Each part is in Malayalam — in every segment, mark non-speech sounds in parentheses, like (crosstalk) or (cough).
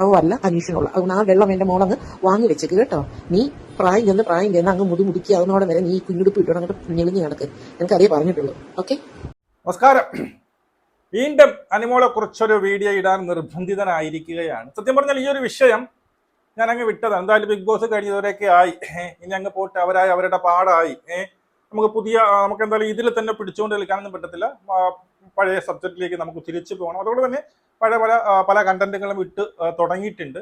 അല്ല അനീഷിനുള്ള അതുകൊണ്ട് ആ വെള്ളം എന്റെ മോളങ്ങ് വാങ്ങി വെച്ചേക്ക് കേട്ടോ. നീ പ്രായം ചെന്ന് പ്രായം ചെന്ന് അങ്ങ് മുതുമുടുക്കി അതിനോടെ വരെ നീ കുഞ്ഞുടുപ്പ് ഇട്ടോ അങ്ങോട്ട് ഞെളിഞ്ഞ് കിടക്ക് എനിക്കറിയേ പറഞ്ഞിട്ടുള്ളൂ. ഓക്കെ? നമസ്കാരം. വീണ്ടും അനിമോളെ കുറിച്ചൊരു വീഡിയോ ഇടാൻ നിർബന്ധിതനായിരിക്കുകയാണ്. സത്യം പറഞ്ഞാൽ ഈ ഒരു വിഷയം ഞാൻ അങ്ങ് വിട്ടതാണ് എന്തായാലും ബിഗ് ബോസ് കഴിഞ്ഞവരെയൊക്കെ ആയി. ഇനി അങ്ങ് പോയിട്ട് അവരായി അവരുടെ പാടായി. നമുക്ക് പുതിയ നമുക്ക് എന്തായാലും ഇതിൽ തന്നെ പിടിച്ചുകൊണ്ട് നിൽക്കാനൊന്നും പറ്റത്തില്ല. പഴയ സബ്ജക്റ്റിലേക്ക് നമുക്ക് തിരിച്ചു പോകണം. അതുകൊണ്ട് തന്നെ പഴയ പല പല കണ്ടന്റുകളും ഇട്ട് തുടങ്ങിയിട്ടുണ്ട്.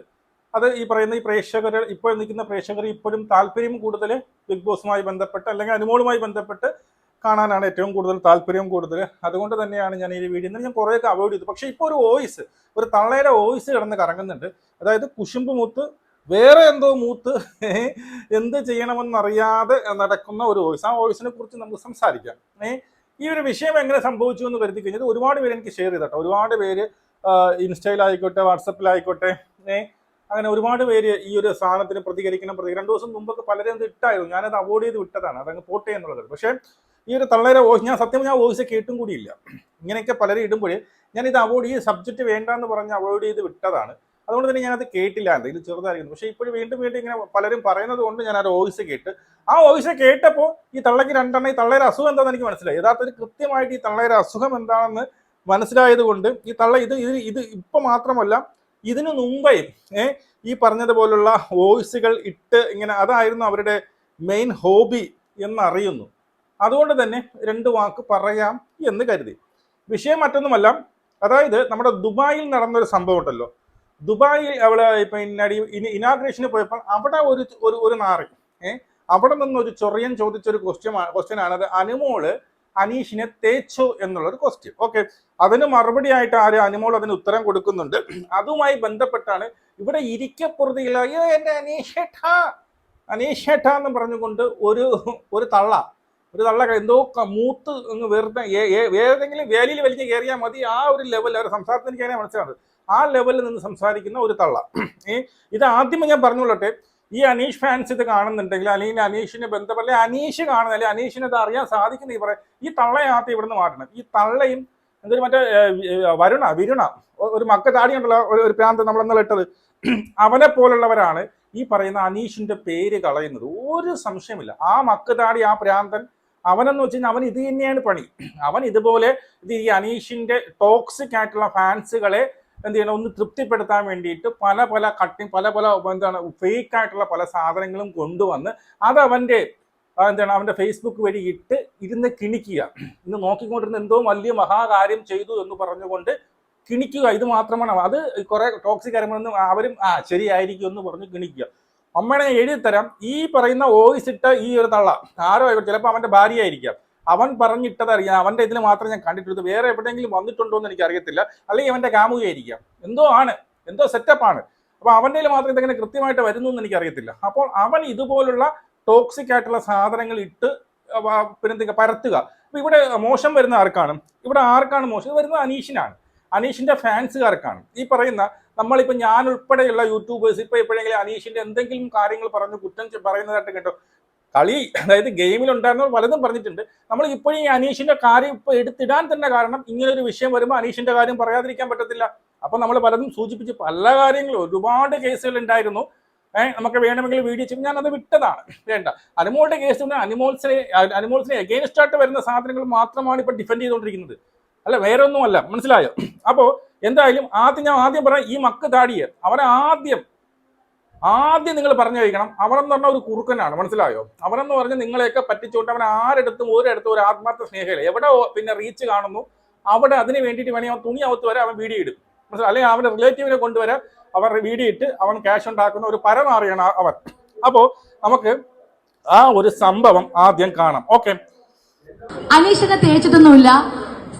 അത് ഈ പറയുന്ന ഈ പ്രേക്ഷകർ ഇപ്പോൾ നിൽക്കുന്ന പ്രേക്ഷകർ ഇപ്പോഴും താല്പര്യം കൂടുതൽ ബിഗ് ബോസുമായി ബന്ധപ്പെട്ട് അല്ലെങ്കിൽ അനുമോളുമായി ബന്ധപ്പെട്ട് കാണാനാണ് ഏറ്റവും കൂടുതൽ താല്പര്യം കൂടുതൽ. അതുകൊണ്ട് തന്നെയാണ് ഞാൻ ഈ വീഡിയോ ഞാൻ കുറേയൊക്കെ അവോയ്ഡ് ചെയ്തു. പക്ഷേ ഇപ്പോൾ ഒരു വോയിസ് ഒരു തള്ളയുടെ വോയിസ് കിടന്ന് കറങ്ങുന്നുണ്ട്. അതായത് കുശുമ്പ് മൂത്ത് വേറെ എന്തോ മൂത്ത് എന്ത് ചെയ്യണമെന്നറിയാതെ നടക്കുന്ന ഒരു വോയിസ്. ആ വോയിസിനെ കുറിച്ച് നമുക്ക് സംസാരിക്കാം. ഏ ഈ ഒരു വിഷയം എങ്ങനെ സംഭവിച്ചു എന്ന് കരുതി കഴിഞ്ഞത് ഒരുപാട് പേര് എനിക്ക് ഷെയർ ചെയ്തട്ടോ ഒരുപാട് പേര് ഇൻസ്റ്റയിലായിക്കോട്ടെ വാട്സപ്പിലായിക്കോട്ടെ അങ്ങനെ ഒരുപാട് പേര് ഈ ഒരു സാധനത്തിന് പ്രതികരിക്കണം പ്രതി രണ്ടു ദിവസം മുമ്പൊക്കെ പലരും ഇത് ഇട്ടായിരുന്നു. ഞാനത് അവോയ്ഡ് ചെയ്ത് വിട്ടതാണ്. അതങ്ങ് പോട്ടെ എന്നുള്ളത്. പക്ഷേ ഈ ഒരു തള്ളേരെ വോയിസ് ഞാൻ സത്യം ഞാൻ വോയിസ് കേട്ടും കൂടിയില്ല. ഇങ്ങനെയൊക്കെ പലരും ഇടുമ്പോഴേ ഞാൻ ഇത് അവോയ്ഡ് ഈ സബ്ജക്റ്റ് വേണ്ടാന്ന് പറഞ്ഞ് അവോയ്ഡ് ചെയ്ത് വിട്ടതാണ്. അതുകൊണ്ട് തന്നെ ഞാനത് കേട്ടില്ല. എന്തെങ്കിലും ചെറുതായിരുന്നു പക്ഷേ ഇപ്പോഴും വീണ്ടും വീണ്ടും ഇങ്ങനെ പലരും പറയുന്നത് കൊണ്ട് ഞാൻ ആ വോയിസ് കേട്ട് ആ വോയിസ് കേട്ടപ്പോൾ ഈ തള്ളയ്ക്ക് രണ്ടെണ്ണം ഈ തള്ളയുടെ അസുഖം എന്താണെന്ന് എനിക്ക് മനസ്സിലായി. യഥാർത്ഥത്തിൽ കൃത്യമായിട്ട് ഈ തള്ളയുടെ അസുഖം എന്താണെന്ന് മനസ്സിലായത് കൊണ്ട് ഈ തള്ള ഇത് ഇത് ഇത് ഇപ്പൊ മാത്രമല്ല ഇതിനു മുമ്പേ ഏ ഈ പറഞ്ഞതുപോലുള്ള വോയിസുകൾ ഇട്ട് ഇങ്ങനെ അതായിരുന്നു അവരുടെ മെയിൻ ഹോബി എന്നറിയുന്നു. അതുകൊണ്ട് തന്നെ രണ്ട് വാക്ക് പറയാം എന്ന് കരുതി. വിഷയം മറ്റൊന്നുമല്ല. അതായത് നമ്മുടെ ദുബായിൽ നടന്നൊരു സംഭവം ഉണ്ടല്ലോ ദുബായിൽ അവൾ ഇനി ഇനാഗ്രേഷന് പോയപ്പോൾ അവിടെ ഒരു ഒരു ഒരു നാറി. ഏഹ് അവിടെ നിന്ന് ഒരു ചൊറിയൻ ചോദിച്ചൊരു ക്വസ്റ്റ്യൻ ക്വസ്റ്റ്യൻ ആണ്. അത് അനുമോൾ അനീഷിനെ തേച്ചു എന്നുള്ളൊരു ക്വസ്റ്റ്യൻ ഓക്കെ. അതിന് മറുപടി ആയിട്ട് ആര് അനുമോൾ അതിന് ഉത്തരം കൊടുക്കുന്നുണ്ട്. അതുമായി ബന്ധപ്പെട്ടാണ് ഇവിടെ ഇരിക്കപ്പുറതിയില്ല അയ്യോ എന്റെ അനീഷേട്ടാ അനീഷേട്ട എന്ന് പറഞ്ഞുകൊണ്ട് ഒരു ഒരു തള്ള ഒരു തള്ള എന്തോ മൂത്ത് അങ്ങ് വെറുതെ ഏതെങ്കിലും വേലിയിൽ വലിഞ്ഞ് കയറിയാൽ മതി. ആ ഒരു ലെവൽ അവർ സംസാരത്തിന് കയറിയാൽ മനസ്സിലാവുന്നത്. ആ ലെവലിൽ നിന്ന് സംസാരിക്കുന്ന ഒരു തള്ള. (clears throat) ഏ ഇത് ആദ്യമേ ഞാൻ പറഞ്ഞുകൊള്ളട്ടെ. ഈ അനീഷ് ഫാൻസ് ഇത് കാണുന്നുണ്ടെങ്കിൽ അല്ലെങ്കിൽ അനീഷിനെ ബന്ധപ്പെട്ട അനീഷ് കാണുന്ന അല്ലെങ്കിൽ അനീഷിനെ ഇത് അറിയാൻ സാധിക്കുന്ന ഈ പറയാം ഈ തള്ളയാത്ത ഇവിടുന്ന് മാറ്റണം. ഈ തള്ളയും എന്തൊരു മറ്റേ വരുണ വിരുണ ഒരു മക്ക താടിയുണ്ടല്ലോ ഒരു ഒരു പ്രാന്ത് ഇന്നലെ ഇട്ടത്. (clears throat) അവനെ പോലുള്ളവരാണ് ഈ പറയുന്ന അനീഷിന്റെ പേര് കളയുന്നത്. ഒരു സംശയമില്ല ആ മക്കതാടി ആ പ്രാന്തൻ അവനെന്ന് വെച്ച് കഴിഞ്ഞാൽ അവൻ ഇത് തന്നെയാണ് പണി. (clears throat) അവൻ ഇതുപോലെ ഇത് ഈ അനീഷിന്റെ ടോക്സിക് ആയിട്ടുള്ള ഫാൻസുകളെ എന്ത് ചെയ്യണം? ഒന്ന് തൃപ്തിപ്പെടുത്താൻ വേണ്ടിയിട്ട് പല പല കട്ടിങ് പല പല എന്താണ് ഫേക്ക് ആയിട്ടുള്ള പല സാധനങ്ങളും കൊണ്ടുവന്ന് അത് അവന്റെ എന്താണ് അവന്റെ ഫേസ്ബുക്ക് വഴി ഇട്ട് ഇരുന്ന് കിണിക്കുക. ഇന്ന് നോക്കിക്കൊണ്ടിരുന്ന എന്തോ വലിയ മഹാകാര്യം ചെയ്തു എന്ന് പറഞ്ഞുകൊണ്ട് കിണിക്കുക. ഇത് മാത്രമാണ്. അത് കുറേ ടോക്സിക് കാര്യങ്ങളൊന്നും അവരും ആ ശരിയായിരിക്കും എന്ന് പറഞ്ഞ് കിണിക്കുക. അമ്മയുടെ എഴുതി തരാം ഈ പറയുന്ന വോയിസ് ഇട്ട ഈ ഒരു തള്ള ആരോ ചിലപ്പോൾ അവന്റെ ഭാര്യയായിരിക്കാം. അവൻ പറഞ്ഞിട്ടത് അറിയാം അവന്റെ ഇതിൽ മാത്രം ഞാൻ കണ്ടിട്ടുള്ളത്. വേറെ എവിടെയെങ്കിലും വന്നിട്ടുണ്ടോ എന്ന് എനിക്ക് അറിയത്തില്ല അല്ലെങ്കിൽ അവന്റെ കാമുകയായിരിക്കാം. എന്തോ ആണ്. എന്തോ സെറ്റപ്പ് ആണ്. അപ്പൊ അവന്റെ മാത്രം ഇതെങ്ങനെ കൃത്യമായിട്ട് വരുന്നു എന്ന് എനിക്ക് അറിയത്തില്ല അപ്പോൾ അവൻ ഇതുപോലുള്ള ടോക്സിക് ആയിട്ടുള്ള സാധനങ്ങൾ ഇട്ട് പിന്നെന്തെങ്കിലും പരത്തുക. അപ്പൊ ഇവിടെ മോശം വരുന്ന ആർക്കാണ്? ഇവിടെ ആർക്കാണ് മോശം? ഇത് വരുന്നത് അനീഷിനാണ്. അനീഷിന്റെ ഫാൻസുകാർക്കാണ്. ഈ പറയുന്ന നമ്മളിപ്പോൾ ഞാൻ ഉൾപ്പെടെയുള്ള യൂട്യൂബേഴ്സ് ഇപ്പോൾ എപ്പോഴെങ്കിലും അനീഷിന്റെ എന്തെങ്കിലും കാര്യങ്ങൾ പറഞ്ഞു കുറ്റം പറയുന്നതായിട്ട് കേട്ടോ. കളി അതായത് ഗെയിമിൽ ഉണ്ടായിരുന്നവർ പലതും പറഞ്ഞിട്ടുണ്ട്. നമ്മൾ ഇപ്പോഴും ഈ അനീഷിന്റെ കാര്യം ഇപ്പൊ എടുത്തിടാൻ തന്നെ കാരണം ഇങ്ങനെ ഒരു വിഷയം വരുമ്പോൾ അനീഷിന്റെ കാര്യം പറയാതിരിക്കാൻ പറ്റത്തില്ല. അപ്പൊ നമ്മൾ പലതും സൂചിപ്പിച്ച് പല കാര്യങ്ങളും ഒരുപാട് കേസുകൾ ഉണ്ടായിരുന്നു. ഏഹ് നമുക്ക് വേണമെങ്കിൽ വീഡിയോ ചെയ്യും അത് വിട്ടതാണ്. വേണ്ട. അനുമോളുടെ കേസ് അനുമോൾസിനെ അനുമോൾസിനെ അഗെയിൻസ്റ്റ് ആയിട്ട് വരുന്ന സാധനങ്ങൾ മാത്രമാണ് ഇപ്പൊ ഡിഫെൻഡ് ചെയ്തുകൊണ്ടിരിക്കുന്നത്. അല്ല വേറെ ഒന്നുമല്ല മനസ്സിലായോ? അപ്പോ എന്തായാലും ആദ്യം ഞാൻ ആദ്യം പറയാം ഈ മക്ക് താടിയെ അവരെ ആദ്യം ആദ്യം നിങ്ങൾ പറഞ്ഞു കഴിക്കണം അവനെന്ന് പറഞ്ഞ ഒരു കുറുക്കനാണ്. മനസ്സിലായോ? അവനെന്ന് പറഞ്ഞ് നിങ്ങളെയൊക്കെ പറ്റിച്ചുകൊണ്ട് അവൻ ആരെടുത്തും ഒരിടത്തും ഒരു ആത്മാർത്ഥ സ്നേഹമില്ല. എവിടെ പിന്നെ റീച്ച് കാണുന്നു അവിടെ അതിന് വേണ്ടിയിട്ട് വേണമെങ്കിൽ അവൻ തുണി അവത്ത് വരെ അവൻ വീഡിയോ ഇടും. മനസ്സിലായി അല്ലെങ്കിൽ അവന്റെ റിലേറ്റീവിനെ കൊണ്ടുവരെ അവർ വീഡിയോ ഇട്ട് അവൻ ക്യാഷ് ഉണ്ടാക്കുന്ന ഒരു പരമാറിയാണ് അവൻ. അപ്പോ നമുക്ക് ആ ഒരു സംഭവം ആദ്യം കാണാം. ഓക്കെ. അനീഷിനെ തേച്ചിട്ടൊന്നുമില്ല.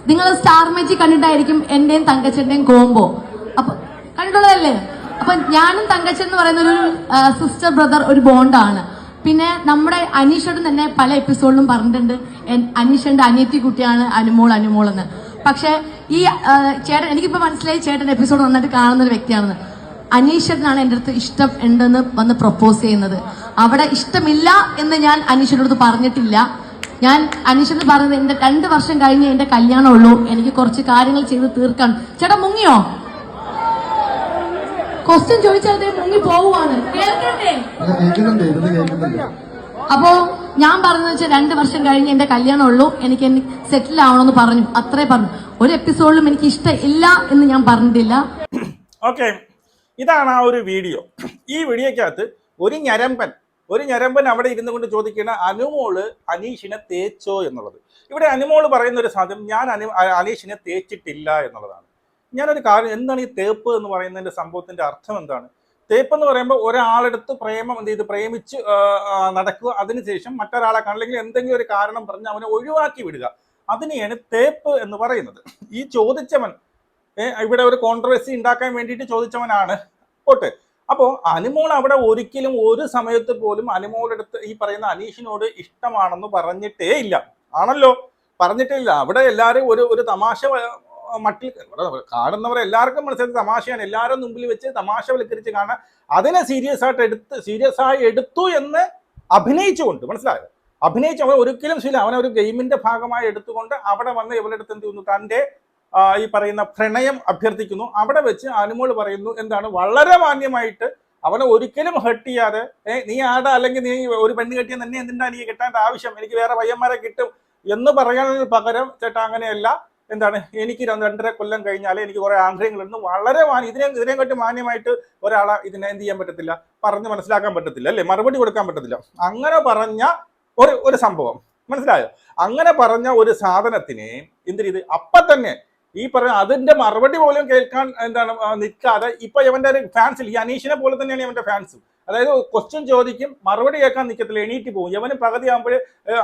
നിങ്ങൾ സ്റ്റാർ മാജിക് കണ്ടിട്ടായിരിക്കും എന്റെയും തങ്കച്ചന്റെയും കോംബോ അപ്പൊ കണ്ടിട്ടുള്ളതല്ലേ? അപ്പൊ ഞാനും തങ്കച്ചൻ എന്ന് പറയുന്ന ഒരു സിസ്റ്റർ ബ്രദർ ഒരു ബോണ്ടാണ് പിന്നെ നമ്മുടെ അനീഷൻ തന്നെ പല എപ്പിസോഡിലും പറഞ്ഞിട്ടുണ്ട് അനീഷന്റെ അനിയത്തി കുട്ടിയാണ് അനുമോൾ അനുമോൾ എന്ന്. പക്ഷെ ഈ ചേട്ടൻ എനിക്കിപ്പോ മനസ്സിലായി ചേട്ടൻ എപ്പിസോഡ് നന്നായിട്ട് കാണുന്ന ഒരു വ്യക്തിയാണെന്ന്. അനീഷനാണ് എന്റെ അടുത്ത് ഇഷ്ടം ഉണ്ടെന്ന് വന്ന് പ്രപ്പോസ് ചെയ്യുന്നത്. അവിടെ ഇഷ്ടമില്ല എന്ന് ഞാൻ അനീഷനോട് പറഞ്ഞിട്ടില്ല. ഞാൻ അനീഷിന് പറഞ്ഞത് എന്റെ രണ്ട് വർഷം കഴിഞ്ഞ് എന്റെ കല്യാണമുള്ളൂ. എനിക്ക് കുറച്ച് കാര്യങ്ങൾ ചെയ്ത് തീർക്കാൻ. ചേട്ടാ മുങ്ങിയോ? ക്വസ്റ്റ്യൻ ചോദിച്ചാൽ അദ്ദേഹം മുങ്ങി പോവുകയാണ് കേൾക്കണ്ടേ? അപ്പോ ഞാൻ പറഞ്ഞു വെച്ചാൽ രണ്ട് വർഷം കഴിഞ്ഞ് എന്റെ കല്യാണം ഉള്ളൂ. എനിക്ക് സെറ്റിൽ ആവണമെന്ന് പറഞ്ഞു. അത്രേ പറഞ്ഞു. ഒരു എപ്പിസോഡിലും എനിക്ക് ഇഷ്ടമില്ല എന്ന് ഞാൻ പറഞ്ഞിട്ടില്ല. ഓക്കെ ഇതാണ് ആ ഒരു വീഡിയോ ഈ വീഡിയോക്കകത്ത് ഒരു ഞരമ്പൻ ഒരു ഞരമ്പൻ അവിടെ ഇരുന്നു കൊണ്ട് ചോദിക്കുന്ന അനുമോൾ അനീഷിനെ തേച്ചോ എന്നുള്ളത്. ഇവിടെ അനുമോൾ പറയുന്ന ഒരു സാധനം ഞാൻ അനു അനീഷിനെ തേച്ചിട്ടില്ല എന്നുള്ളതാണ്. ഞാനൊരു കാര്യം എന്താണ് ഈ തേപ്പ് എന്ന് പറയുന്നതിന്റെ സംഭവത്തിന്റെ അർത്ഥം എന്താണ്? തേപ്പ് എന്ന് പറയുമ്പോൾ ഒരാളെടുത്ത് പ്രേമം എന്ത് ചെയ്ത് പ്രേമിച്ച് നടക്കുക അതിനുശേഷം മറ്റൊരാളെ കാണില്ലെങ്കിൽ എന്തെങ്കിലും ഒരു കാരണം പറഞ്ഞ് അവനെ ഒഴിവാക്കി വിടുക. അതിനെയാണ് തേപ്പ് എന്ന് പറയുന്നത്. ഈ ചോദിച്ചവൻ ഇവിടെ ഒരു കോൺട്രവേഴ്സി ഉണ്ടാക്കാൻ വേണ്ടിയിട്ട് ചോദിച്ചവനാണ്. പോട്ടെ. അപ്പോൾ അനുമോൾ അവിടെ ഒരിക്കലും ഒരു സമയത്ത് പോലും അനുമോളെടുത്ത് ഈ പറയുന്ന അനീഷിനോട് ഇഷ്ടമാണെന്ന് പറഞ്ഞിട്ടേ ഇല്ല ആണല്ലോ? പറഞ്ഞിട്ടില്ല അവിടെ എല്ലാവരും ഒരു ഒരു തമാശ മട്ടിൽ കാണുന്നവർ എല്ലാവർക്കും മനസ്സിലാക്കി തമാശയാണ്. എല്ലാവരും മുമ്പിൽ വെച്ച് തമാശ വൽക്കരിച്ച് കാണാൻ അതിനെ സീരിയസ് ആയിട്ട് എടുത്ത് സീരിയസ് ആയി എടുത്തു എന്ന് അഭിനയിച്ചുകൊണ്ട് മനസ്സിലായോ? അഭിനയിച്ച് അവൻ ഒരിക്കലും ശീലം അവനെ ഒരു ഗെയിമിന്റെ ഭാഗമായി എടുത്തുകൊണ്ട് അവിടെ വന്ന് ഇവരുടെ അടുത്ത് എന്ത് ചെയ്യുന്നു? തന്റെ ഈ പറയുന്ന പ്രണയം അഭ്യർത്ഥിക്കുന്നു. അവിടെ വെച്ച് അനുമോൾ പറയുന്നു എന്താണ്? വളരെ മാന്യമായിട്ട് അവനെ ഒരിക്കലും ഹെർട്ട് ചെയ്യാതെ ഏ നീ ആടാ? അല്ലെങ്കിൽ നീ ഒരു പെണ്ണ് കെട്ടിയ തന്നെ എന്തിനാ നീ കിട്ടേണ്ട ആവശ്യം? എനിക്ക് വേറെ പയ്യന്മാരെ കിട്ടും എന്ന് പറയാൻ പകരം ചേട്ടാ അങ്ങനെയല്ല. എന്താണ്? എനിക്ക് രണ്ട് രണ്ടര കൊല്ലം കഴിഞ്ഞാൽ എനിക്ക് കുറെ ആഗ്രഹങ്ങളുണ്ട്. വളരെ ഇതിനെ ഇതിനെ കേട്ട് മാന്യമായിട്ട് ഒരാളെ ഇതിനെ എന്ത് ചെയ്യാൻ പറ്റത്തില്ല? പറഞ്ഞ് മനസ്സിലാക്കാൻ പറ്റത്തില്ല അല്ലേ? മറുപടി കൊടുക്കാൻ പറ്റത്തില്ല. അങ്ങനെ പറഞ്ഞ ഒരു ഒരു സംഭവം. മനസ്സിലായോ? അങ്ങനെ പറഞ്ഞ ഒരു സാധനത്തിനെ എന്ത് ചെയ്ത്? അപ്പൊ തന്നെ ഈ പറഞ്ഞ അതിന്റെ മറുപടി പോലും കേൾക്കാൻ എന്താണ് നിൽക്കാതെ ഇപ്പൊ ഇവന്റെ ഒരു ഫാൻസ് ഈ അനീഷിനെ പോലെ തന്നെയാണ് ഇവന്റെ ഫാൻസ് അതായത് ക്വസ്റ്റ്യൻ ചോദിക്കും മറുപടി കേൾക്കാൻ നിൽക്കത്തില്ല എണീറ്റ് പോകും. യവന് പകുതി ആകുമ്പോൾ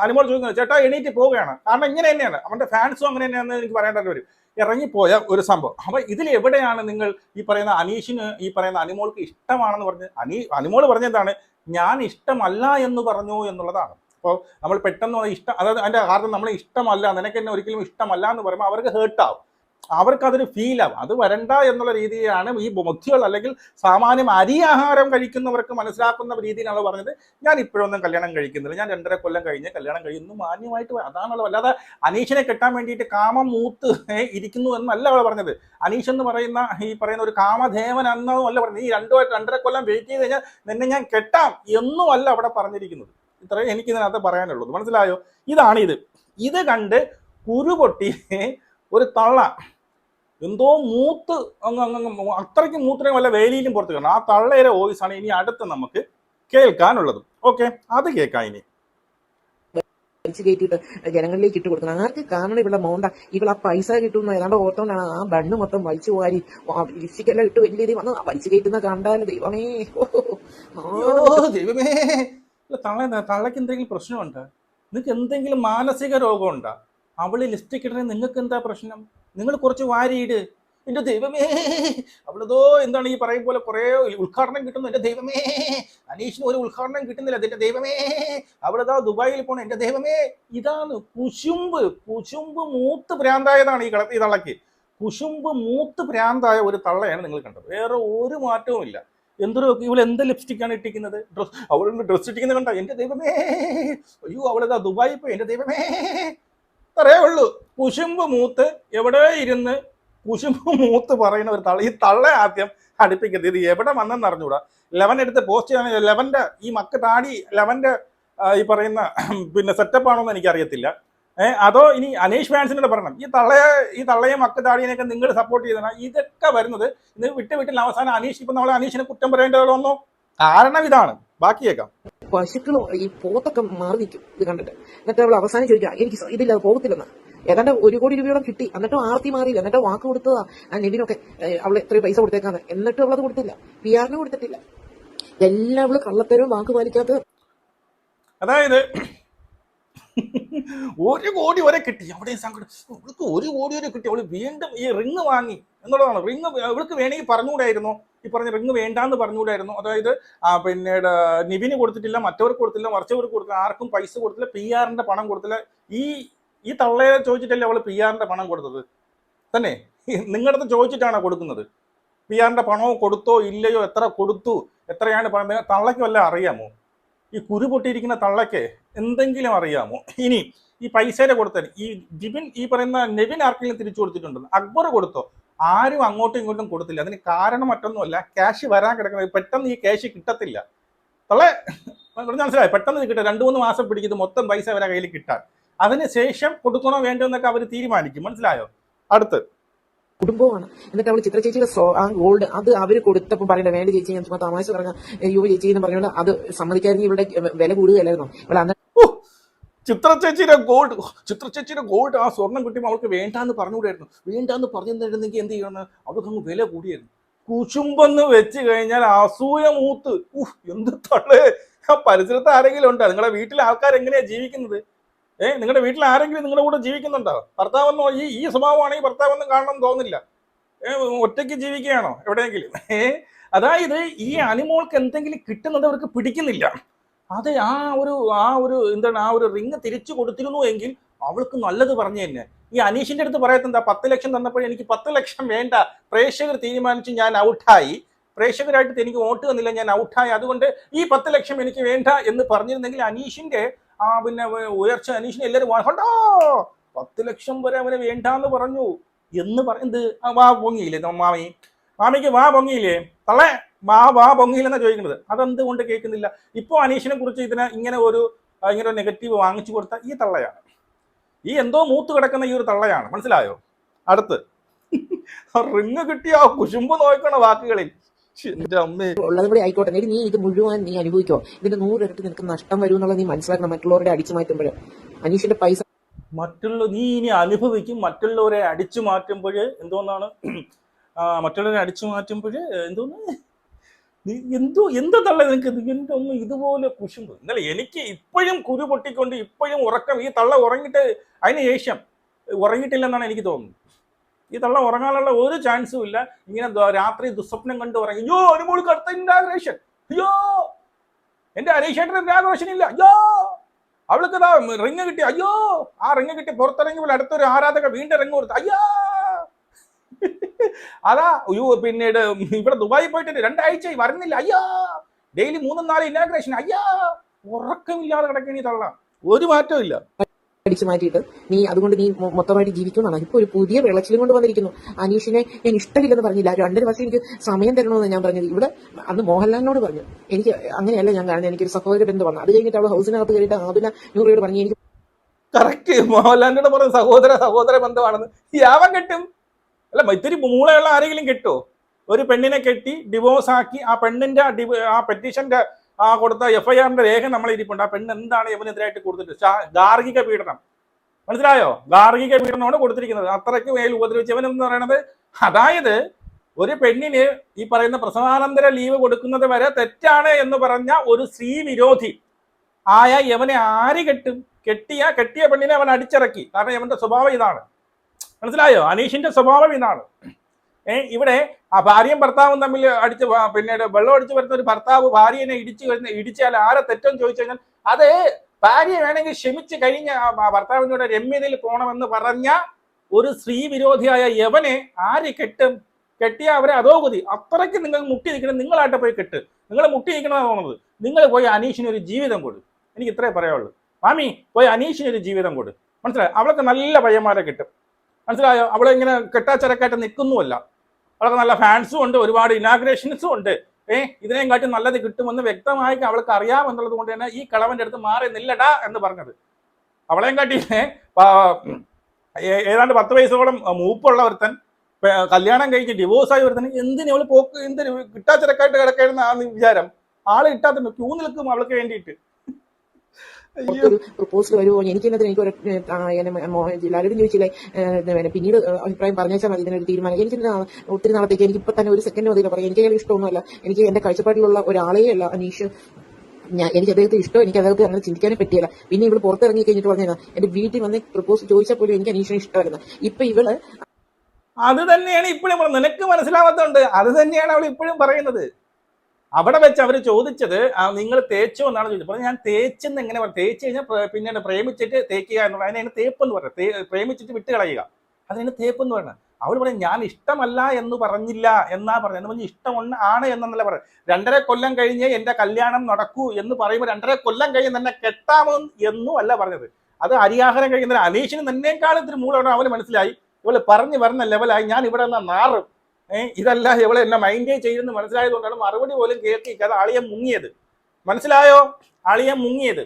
അനുമോൾ ചോദിക്കുന്നത് ചേട്ടാ എണീറ്റ് പോവുകയാണ്. കാരണം ഇങ്ങനെ തന്നെയാണ്. അവന്റെ ഫാൻസും അങ്ങനെ തന്നെയാണെന്ന് എനിക്ക് പറയേണ്ടത് വരും. ഇറങ്ങിപ്പോയ ഒരു സംഭവം. അപ്പൊ ഇതിൽ എവിടെയാണ് നിങ്ങൾ ഈ പറയുന്ന അനീഷിന് ഈ പറയുന്ന അനുമോൾക്ക് ഇഷ്ടമാണെന്ന് പറഞ്ഞ് അനീ അനുമോൾ പറഞ്ഞതാണ് ഞാൻ ഇഷ്ടമല്ല എന്ന് പറഞ്ഞു എന്നുള്ളതാണ്. അപ്പോൾ നമ്മൾ പെട്ടെന്ന് ഇഷ്ടം അതായത് അതിന്റെ കാരണം നമ്മളെ ഇഷ്ടമല്ല നിനക്ക് എന്നെ ഒരിക്കലും ഇഷ്ടമല്ല എന്ന് പറയുമ്പോൾ അവർക്ക് ഹേർട്ടാവും അവർക്ക് അതൊരു ഫീൽ ആവും. അത് വരണ്ട എന്നുള്ള രീതിയാണ് ഈ ബുദ്ധികൾ അല്ലെങ്കിൽ സാമാന്യം അരി ആഹാരം കഴിക്കുന്നവർക്ക് മനസ്സിലാക്കുന്ന രീതിയിലാണ് പറഞ്ഞത്? ഞാൻ ഇപ്പോഴൊന്നും കല്യാണം കഴിക്കുന്നില്ല. ഞാൻ രണ്ടര കൊല്ലം കഴിഞ്ഞ് കല്യാണം കഴിയുന്നു മാന്യമായിട്ട് അതാണല്ലോ. അല്ലാതെ അനീഷിനെ കെട്ടാൻ വേണ്ടിയിട്ട് കാമം മൂത്ത് ഇരിക്കുന്നു എന്നല്ല അവൾ പറഞ്ഞത്. അനീഷ് എന്ന് പറയുന്ന ഈ പറയുന്ന ഒരു കാമധേവൻ എന്നതും അല്ല പറഞ്ഞത്. ഈ രണ്ടു രണ്ടര കൊല്ലം വെയിറ്റ് ചെയ്ത് കഴിഞ്ഞാൽ നിന്നെ ഞാൻ കെട്ടാം എന്നും അല്ല അവിടെ പറഞ്ഞിരിക്കുന്നത്. ഇത്രയും എനിക്ക് ഇതിനകത്ത് പറയാനുള്ളത് മനസ്സിലായോ? ഇതാണ് ഇത് ഇത് കണ്ട് കുരുപൊട്ടി ഒരു തള്ള എന്തോ മൂത്ത് അങ്ങ് അങ്ങ് അത്രയ്ക്ക് മൂത്രയും വല്ല വേലിയിലും പുറത്ത് കാണും ആ തള്ളയുടെ വോയിസ് ആണ് ഇനി അടുത്ത് നമുക്ക് കേൾക്കാനുള്ളത്. ഓക്കെ അത് കേൾക്കാം ഇനി. കയറ്റിയിട്ട് ജനങ്ങളിലേക്ക് ഇട്ട് കൊടുക്കണം. ആർക്ക് കാണണം ഇവിടെ മോണ്ട? ഇവിടെ ആ പൈസ കിട്ടുന്ന? ഏതാണ്ട് ഓർത്തോണ്ടാണ് ആ ബണ്ണ് മൊത്തം വലിച്ചു വാരി ലിപ്സ്റ്റിക് ഇട്ട് വലിയ രീതി വന്ന് ആ വലിച്ചു കയറ്റുന്ന കണ്ടാലും ദൈവമേ. ഓ, ദൈവമേ. തള്ള തള്ളക്ക് എന്തെങ്കിലും പ്രശ്നമുണ്ടോ? നിങ്ങൾക്ക് എന്തെങ്കിലും മാനസിക രോഗമുണ്ടോ? അവൾ ലിസ്റ്റ് കിട്ടണേ നിങ്ങൾക്ക് എന്താ പ്രശ്നം? നിങ്ങൾ കുറച്ച് വാരിയിട്. എന്റെ ദൈവമേ. അവളതോ എന്താണ് ഈ പറയും പോലെ കുറെ ഉദ്ഘാടനം കിട്ടുന്നു. എന്റെ ദൈവമേ. അനീഷിന് ഒരു ഉദ്ഘാടനം കിട്ടുന്നില്ല. എന്റെ ദൈവമേ. അവളതാ ദുബായിൽ പോണ. എന്റെ ദൈവമേ. ഇതാണ് കുശുമ്പ്. കുശുമ്പ് മൂത്ത് ഭ്രാന്തായതാണ് ഈ കള ഈ തള്ളക്ക് കുശുമ്പ് മൂത്ത് ഭ്രാന്തായ ഒരു തള്ളയാണ് നിങ്ങൾ കണ്ടത്. വേറെ ഒരു മാറ്റവും ഇല്ല. എന്തൊരു ഇവൾ എന്ത് ലിപ്സ്റ്റിക്കാണ് ഇട്ടിരിക്കുന്നത്? ഡ്രസ് അവളുടെ ഡ്രസ് ഇട്ടിരിക്കുന്നത് കണ്ട? എന്റെ ദൈവമേ. അയ്യോ അവളെതാ ദുബായി പോയി. എന്റെ ദൈവമേ. അത്രേ ഉള്ളൂ. കുശുമ്പ് മൂത്ത് എവിടെ ഇരുന്ന് കുശുമ്പ് (laughs) മൂത്ത് പറയുന്ന ഒരു തള്ള ഈ തള്ള ആദ്യം അടുപ്പിക്കരുത്. ഇത് എവിടെ വന്നെന്ന് അറിഞ്ഞൂടാ. ലെവൻ എടുത്ത് പോസ്റ്റ് ചെയ്യാൻ ലെവന്റെ ഈ മക്ക താടി ലെവന്റെ ഈ പറയുന്ന (clears throat) പിന്നെ സെറ്റപ്പ് ആണോന്ന് എനിക്കറിയത്തില്ല. ഏഹ് അതോ ഇനി അനീഷ് ഫാൻസിനോട് പറയണം. ഈ തള്ളയെ ഈ തള്ളയെ മക്ക താടിയനെയൊക്കെ നിങ്ങൾ സപ്പോർട്ട് ചെയ്തതാണ് ഇതൊക്കെ വരുന്നത് ഇത് വിട്ട് വിട്ടില്ല. അവസാനം അനീഷ് ഇപ്പൊ നമ്മളെ അനീഷിനെ കുറ്റം പറയേണ്ടത് കാരണം ഇതാണ്. ബാക്കി കേൾക്കാം. പശുക്കൾ ഈ പോത്തൊക്കെ മാറി നിൽക്കും. ഇത് കണ്ടിട്ട്. എന്നിട്ട് അവൾ അവസാനം ചോദിക്കാം എനിക്ക് ഇതില്ല പോകത്തില്ലെന്ന്. ഏതാണ്ട് ഒരു കോടി രൂപയോളം കിട്ടി. എന്നിട്ടും ആർത്തി മാറിയില്ല. എന്നിട്ട് വാക്ക് കൊടുത്തതാ. ആ നെവിനൊക്കെ അവൾ എത്രയും പൈസ കൊടുത്തേക്കാന്ന്. എന്നിട്ടും അവളത് കൊടുത്തില്ല. പി ആറിന് കൊടുത്തിട്ടില്ല. എല്ലാം അവൾ കള്ളത്തരവും വാക്ക് പാലിക്കാത്ത അതായത് ഒരു കോടി വരെ കിട്ടി. അവിടെ സങ്കടം. അവൾക്ക് ഒരു കോടി വരെ കിട്ടി. അവൾ വീണ്ടും ഈ റിങ് വാങ്ങി. എന്നുള്ളതാണ്. റിങ് അവൾക്ക് വേണമെങ്കിൽ പറഞ്ഞുകൂടായിരുന്നു? ഈ പറഞ്ഞ റിങ് വേണ്ടാന്ന് പറഞ്ഞുകൂടായിരുന്നു. അതായത് പിന്നെ പിന്നീട് നിവിന് കൊടുത്തിട്ടില്ല മറ്റവർക്ക് കൊടുത്തില്ല മറിച്ചവർക്ക് കൊടുത്തില്ല ആർക്കും പൈസ കൊടുത്തില്ല പി ആറിന്റെ പണം കൊടുത്തില്ല. ഈ ഈ തള്ളയെ ചോദിച്ചിട്ടല്ലേ അവൾ പി ആറിന്റെ പണം കൊടുത്തത്? തന്നെ? നിങ്ങളുടെ അടുത്ത് ചോദിച്ചിട്ടാണോ കൊടുക്കുന്നത്? പി ആറിന്റെ പണമോ കൊടുത്തോ ഇല്ലയോ എത്ര കൊടുത്തു എത്രയാണ് പറയുന്നത് തള്ളയ്ക്ക് വല്ല അറിയാമോ? ഈ കുരു പൊട്ടിയിരിക്കുന്ന തള്ളയ്ക്ക് എന്തെങ്കിലും അറിയാമോ? ഇനി ഈ പൈസയുടെ കൊടുത്തത് ഈ ജിബിൻ ഈ പറയുന്ന നെവിൻ ആർക്കെങ്കിലും തിരിച്ചു കൊടുത്തിട്ടുണ്ടെന്ന് അക്ബർ കൊടുത്തോ? ആരും അങ്ങോട്ടും ഇങ്ങോട്ടും കൊടുത്തില്ല. അതിന് കാരണം മറ്റൊന്നുമല്ല. ക്യാഷ് വരാൻ കിടക്കുന്നത്. പെട്ടെന്ന് ഈ ക്യാഷ് കിട്ടത്തില്ല. തള്ളേ മനസ്സിലായി? പെട്ടെന്ന് കിട്ടും. രണ്ട് മൂന്ന് മാസം പിടിക്കുന്നത് മൊത്തം പൈസ അവരെ കയ്യിൽ കിട്ടാൻ. അതിന് ശേഷം കൊടുക്കണോ വേണ്ടോ എന്നൊക്കെ അവർ തീരുമാനിക്കും. മനസ്സിലായോ? അടുത്ത്. കുടുംബമാണ്. എന്നിട്ട് അവൾ ചിത്ര ചേച്ചിയുടെ ആ ഗോൾഡ് അത് അവർ കൊടുത്തപ്പോൾ പറയണ്ട വേണ്ട ചേച്ചി ഞാൻ ചുമ്മാ തമാശ പറഞ്ഞ യുവ ചേച്ചി എന്ന് പറഞ്ഞുകൊണ്ട് അത് സമ്മതിക്കാതെ ഇവിടെ വില കൂടുകയല്ലായിരുന്നു? അവൾ അന്ന് ചിത്ര ചേച്ചിയുടെ ഗോൾഡ് ചിത്ര ചേച്ചിയുടെ ഗോൾഡ് ആ സ്വർണം കിട്ടിയപ്പോൾ അവൾക്ക് വേണ്ടാന്ന് പറഞ്ഞുകൂടായിരുന്നു. വേണ്ടാന്ന് പറഞ്ഞിരുന്നെങ്കിൽ എന്ത് ചെയ്യണം അവൾക്ക് അങ്ങ് വില കൂടിയായിരുന്നു. കുശുമ്പെന്ന് വെച്ച് കഴിഞ്ഞാൽ അസൂയ മൂത്ത്. ഉഫ് എന്ത് തള്ളേ. ആ പരിസരത്ത് ആരെങ്കിലും ഉണ്ടോ? നിങ്ങളുടെ വീട്ടിലെ ആൾക്കാർ എങ്ങനെയാ ജീവിക്കുന്നത്? ഏഹ് നിങ്ങളുടെ വീട്ടിൽ ആരെങ്കിലും നിങ്ങളുടെ കൂടെ ജീവിക്കുന്നുണ്ടോ? ഭർത്താവെന്നോ ഈ ഈ സ്വഭാവമാണെങ്കിൽ ഭർത്താവെന്നും കാണണം തോന്നില്ല ഒറ്റയ്ക്ക് ജീവിക്കുകയാണോ എവിടെയെങ്കിലും? അതായത് ഈ അനിമോൾക്ക് എന്തെങ്കിലും കിട്ടുന്നത് അവർക്ക് പിടിക്കുന്നില്ല. അതെ ആ ഒരു ആ ഒരു എന്താണ് ആ ഒരു റിങ് തിരിച്ചു കൊടുത്തിരുന്നു എങ്കിൽ അവൾക്ക് നല്ലത് പറഞ്ഞു തന്നെ. ഈ അനീഷിന്റെ അടുത്ത് പറയത്തെന്താ പത്ത് ലക്ഷം തന്നപ്പോൾ എനിക്ക് പത്ത് ലക്ഷം വേണ്ട. പ്രേക്ഷകർ തീരുമാനിച്ചു ഞാൻ ഔട്ടായി. പ്രേക്ഷകരായിട്ട് എനിക്ക് വോട്ട് തന്നില്ല ഞാൻ ഔട്ടായി. അതുകൊണ്ട് ഈ പത്ത് ലക്ഷം എനിക്ക് വേണ്ട എന്ന് പറഞ്ഞിരുന്നെങ്കിൽ അനീഷിന്റെ ആ പിന്നെ ഉയർച്ച അനീഷിനെ എല്ലാവരും കണ്ടോ പത്ത് ലക്ഷം വരെ അവനെ വേണ്ടാന്ന് പറഞ്ഞു. എന്ന് പറയുന്നത് ആ വാ പൊങ്ങിയില്ലേ മാമി? മാമിക്ക് വാ പൊങ്ങിയില്ലേ? തള്ളേ വാ വാ പൊങ്ങിയില്ലെന്നാ ചോദിക്കുന്നത്. അതെന്തുകൊണ്ട് കേൾക്കുന്നില്ല? ഇപ്പോൾ അനീഷിനെ കുറിച്ച് ഇതിനെ ഇങ്ങനെ ഒരു ഇങ്ങനെ ഒരു നെഗറ്റീവ് വാങ്ങിച്ചു കൊടുത്ത ഈ തള്ളയാണ്. ഈ എന്തോ മൂത്ത് കിടക്കുന്ന ഈ ഒരു തള്ളയാണ്. മനസ്സിലായോ? അടുത്ത്. റിങ് കിട്ടിയ ആ കുശുമ്പ് നോക്കണ വാക്കുകളിൽ. ശ്ശെ, അമ്മേ. ഉള്ളത് കൂടി ആയിക്കോട്ടെ. നീ ഇത് മുഴുവൻ നീ അനുഭവിക്കോ. ഇതിന്റെ നൂറിരട്ടി നിനക്ക് നഷ്ടം വരും എന്നുള്ളത് നീ മനസ്സിലാക്കണം. മറ്റുള്ളവരുടെ അടിച്ചു മാറ്റുമ്പോൾ. അനീഷിന്റെ പൈസ മറ്റുള്ള നീ ഇനി അനുഭവിക്കും. മറ്റുള്ളവരെ അടിച്ചു മാറ്റുമ്പോൾ എന്തോന്നാണ്? മറ്റുള്ളവരെ അടിച്ചു മാറ്റുമ്പോൾ എന്തോന്ന്? നീ എന്തോ എന്താ തള്ള നിനക്ക്? എന്റെ ഒന്നും ഇതുപോലെ കുശുമ്പ്. എന്നാലും എനിക്ക് ഇപ്പോഴും കുരു പൊട്ടിക്കൊണ്ട് ഇപ്പോഴും ഉറക്കം ഈ തള്ള ഉറങ്ങിട്ട് അതിന് ശേഷം ഉറങ്ങിയിട്ടില്ലെന്നാണ് എനിക്ക് തോന്നുന്നത്. ഈ തള്ള ഉറങ്ങാനുള്ള ഒരു ചാൻസും ഇല്ല. ഇങ്ങനെ രാത്രി ദുസ്വപ്നം കണ്ട് ഉറങ്ങി അയ്യോ അനുമോൾക്ക് അടുത്ത ഇൻഡാഗ്രേഷൻ അയ്യോ എന്റെ അനീഷേട്ടന് ഇൻഡാഗ്രേഷൻ ഇല്ല. അയ്യോ അവൾക്ക് റിങ് കിട്ടി. അയ്യോ ആ റിങ് കിട്ടി പുറത്തിറങ്ങിയപ്പോൾ അടുത്തൊരു ആരാധക വീണ്ടും റിങ് കൊടുത്തു അയ്യോ അതാ അയ്യോ പിന്നീട് ഇവിടെ ദുബായി പോയിട്ട് രണ്ടാഴ്ചയായി വരുന്നില്ല. അയ്യാ ഡെയിലി മൂന്നും നാല് ഇനാഗ്രേഷൻ അയ്യാ ഉറക്കമില്ലാതെ കിടക്കണി തള്ള. ഒരു മാറ്റവും ഇല്ല. അടിച്ചു മാറ്റിയിട്ട് നീ അതുകൊണ്ട് നീ മൊത്തമായിട്ട് ജീവിക്കുന്നതാണ് ഇപ്പൊ ഒരു പുതിയ വിളച്ചിലും കൊണ്ട് വന്നിരിക്കുന്നു. അനീഷിനെ ഞാൻ ഇഷ്ടമില്ലെന്ന് പറഞ്ഞില്ല. രണ്ടര വർഷം എനിക്ക് സമയം തരണമെന്ന് ഞാൻ പറഞ്ഞത്. ഇവിടെ അന്ന് മോഹൻലാലിനോട് പറഞ്ഞു. എനിക്ക് അങ്ങനെയല്ല ഞാൻ കാണുന്നത്. എനിക്കൊരു സഹോദര ബന്ധം വന്നു. അത് കഴിഞ്ഞിട്ട് അവൾ ഹൗസിനകത്ത് കയറിയിട്ട് ആദുല നൂറിയോട് പറഞ്ഞു എനിക്ക് കറക്റ്റ് മോഹൻലാലിനോട് പറഞ്ഞ സഹോദര സഹോദര ബന്ധമാണെന്ന് യാവൻ കെട്ടും. അല്ല ഇത്തിരി മൂളയുള്ള ആരെങ്കിലും കിട്ടുമോ ഒരു പെണ്ണിനെ കെട്ടി ഡിവോഴ്സ് ആക്കി ആ പെണ്ണിന്റെ ആ പെറ്റീഷന്റെ ആ കൊടുത്ത എഫ് ഐ ആറിന്റെ രേഖ നമ്മൾ ഇരിപ്പുണ്ട് ആ പെണ്ണ് എന്താണ് ഇവനെതിരായിട്ട് കൊടുത്തിട്ട്? ഗാർഹിക പീഡനം. മനസ്സിലായോ? ഗാർഹിക പീഡനമാണ് കൊടുത്തിരിക്കുന്നത്. അത്രയ്ക്ക് മേൽ ഉപദ്രവിച്ചവൻ എന്ന് പറയുന്നത് അതായത് ഒരു പെണ്ണിന് ഈ പറയുന്ന പ്രസവാനന്തര ലീവ് കൊടുക്കുന്നത് വരെ തെറ്റാണ് എന്ന് പറഞ്ഞ ഒരു സ്ത്രീ വിരോധി ആയ യവനെ ആര് കെട്ടും? കെട്ടിയ കെട്ടിയ പെണ്ണിനെ അവൻ അടിച്ചിറക്കി. കാരണം ഇവന്റെ സ്വഭാവം ഇതാണ്. മനസ്സിലായോ? അനീഷിന്റെ സ്വഭാവം ഇതാണ്. ഏഹ് ഇവിടെ ആ ഭാര്യയും ഭർത്താവും തമ്മിൽ അടിച്ച് പിന്നീട് വെള്ളം അടിച്ച് വരുന്ന ഒരു ഭർത്താവ് ഭാര്യനെ ഇടിച്ചു വരുന്ന ഇടിച്ചാൽ ആരെ തെറ്റെന്ന് ചോദിച്ചു കഴിഞ്ഞാൽ അത് ഭാര്യ വേണമെങ്കിൽ ക്ഷമിച്ച് കഴിഞ്ഞ ഭർത്താവിനോട് രമ്യതയിൽ പോകണമെന്ന് പറഞ്ഞ ഒരു സ്ത്രീ വിരോധിയായ യവനെ ആര് കെട്ടും? കെട്ടിയ അവരെ അതോഗതി അത്രയ്ക്ക് നിങ്ങൾ മുട്ടി നിൽക്കണം നിങ്ങളായിട്ട് പോയി കെട്ട്. നിങ്ങൾ മുട്ടി നിൽക്കണമെന്ന് തോന്നുന്നത്. നിങ്ങൾ പോയി അനീഷിന് ഒരു ജീവിതം കൊടു. എനിക്ക് ഇത്രേ പറയാനുള്ളൂ. മാമി പോയി അനീഷിന് ഒരു ജീവിതം കൊടു. മനസ്സിലായി? അവൾക്ക് നല്ല പയ്യന്മാരെ കിട്ടും. മനസ്സിലായോ? അവളെ ഇങ്ങനെ കെട്ടാച്ചരക്കായിട്ട് നിൽക്കുന്നുമല്ല അവൾക്ക് നല്ല ഫാൻസും ഉണ്ട് ഒരുപാട് ഇനാഗ്രേഷൻസും ഉണ്ട്. ഏഹ് ഇതിനെയും കാട്ടി നല്ലത് കിട്ടുമെന്ന് വ്യക്തമായി അവൾക്ക് അറിയാമെന്നുള്ളത് കൊണ്ട് തന്നെ ഈ കളവന്റെ അടുത്ത് മാറി നില്ലടാ എന്ന് പറഞ്ഞത്. അവളെയും കാട്ടി ഏതാണ്ട് പത്ത് വയസ്സോളം മൂപ്പുള്ള ഒരുത്തൻ കല്യാണം കഴിഞ്ഞ് ഡിവോഴ്സ് ആയി ഒരുത്തൻ എന്തിനു അവൾ പോക്ക് എന്തിനു കിട്ടാച്ചരക്കായിട്ട് കിടക്കുന്ന ആ വിചാരം. ആൾ കിട്ടാത്ത ക്യൂ നിൽക്കും അവൾക്ക് വേണ്ടിയിട്ട്. ഒരു പ്രപ്പോസൽ വരുമോ? എനിക്ക് എന്നതിന് എനിക്ക് ഒരു ലാലോട് ചോദിച്ചില്ലേ പിന്നെ പിന്നീട് അഭിപ്രായം പറഞ്ഞാൽ മതി ഇതിനൊരു തീരുമാനം. എനിക്ക് ഒത്തിരി നാളത്തേക്ക് എനിക്ക് ഇപ്പൊ തന്നെ ഒരു സെക്കൻഡ് മതിയില്ല പറയാം. എനിക്ക് അയാൾ ഇഷ്ടമൊന്നുമല്ല. എനിക്ക് എന്റെ കാഴ്ചപ്പാടിലുള്ള ഒരാളേ അല്ല അനീഷ്. ഞാൻ എനിക്ക് അദ്ദേഹത്തെ ഇഷ്ടം എനിക്ക് അദ്ദേഹത്തെ അങ്ങനെ ചിന്തിക്കാനേ പറ്റിയില്ല. പിന്നെ ഇവൾ പുറത്തിറങ്ങി കഴിഞ്ഞിട്ട് പറഞ്ഞാൽ എന്റെ വീട്ടിൽ വന്ന് പ്രപ്പോസ് ചോദിച്ചാൽ പോലും എനിക്ക് അനീഷിനെ ഇഷ്ടമായിരുന്നു ഇപ്പൊ ഇവൾ അത് തന്നെയാണ് ഇപ്പോഴും. നിനക്ക് മനസ്സിലാവാത്തതുണ്ട് അത് തന്നെയാണ് അവൾ ഇപ്പോഴും പറയുന്നത്. അവിടെ വെച്ച് അവർ ചോദിച്ചത് നിങ്ങൾ തേച്ചോ എന്നാണ് ചോദിച്ചത്. പറഞ്ഞു ഞാൻ തേച്ചെന്ന് എങ്ങനെ പറയും തേച്ച് കഴിഞ്ഞാൽ പിന്നെ പിന്നീട് പ്രേമിച്ചിട്ട് തേക്കുക എന്നുള്ള അതിനെ തേപ്പ് എന്ന് പറയുന്നത് പ്രേമിച്ചിട്ട് വിട്ട് കളയുക. അതിനെ തേപ്പ് എന്ന് പറയുന്നത് അവൾ പറയും ഞാൻ ഇഷ്ടമല്ല എന്ന് പറഞ്ഞില്ല എന്നാ പറഞ്ഞത്. എന്ന് പറഞ്ഞ് ഇഷ്ടം ഒന്ന് ആണ് എന്നല്ല പറയാം രണ്ടര കൊല്ലം കഴിഞ്ഞ് എന്റെ കല്യാണം നടക്കൂ എന്ന് പറയുമ്പോൾ രണ്ടര കൊല്ലം കഴിഞ്ഞ് തന്നെ കെട്ടാമോ എന്നും അല്ല പറഞ്ഞത്. അത് അരിയാഹാരം കഴിക്കുന്ന അനീഷിന് തന്നെക്കാളും ഇത്തിരി മൂളമാണ് അവന് മനസ്സിലായി. ഇവൾ പറഞ്ഞു വരുന്ന ലെവലായി ഞാൻ ഇവിടെ നിന്ന് ഏഹ് ഇതല്ല ഇവളെ എന്നെ മൈൻഡേ ചെയ്യുന്നത് മനസ്സിലായതുകൊണ്ടാണ് മറുപടി പോലും കേൾക്കിക്കാതെ അളിയൻ മുങ്ങിയത്. മനസ്സിലായോ? അളിയൻ മുങ്ങിയത്.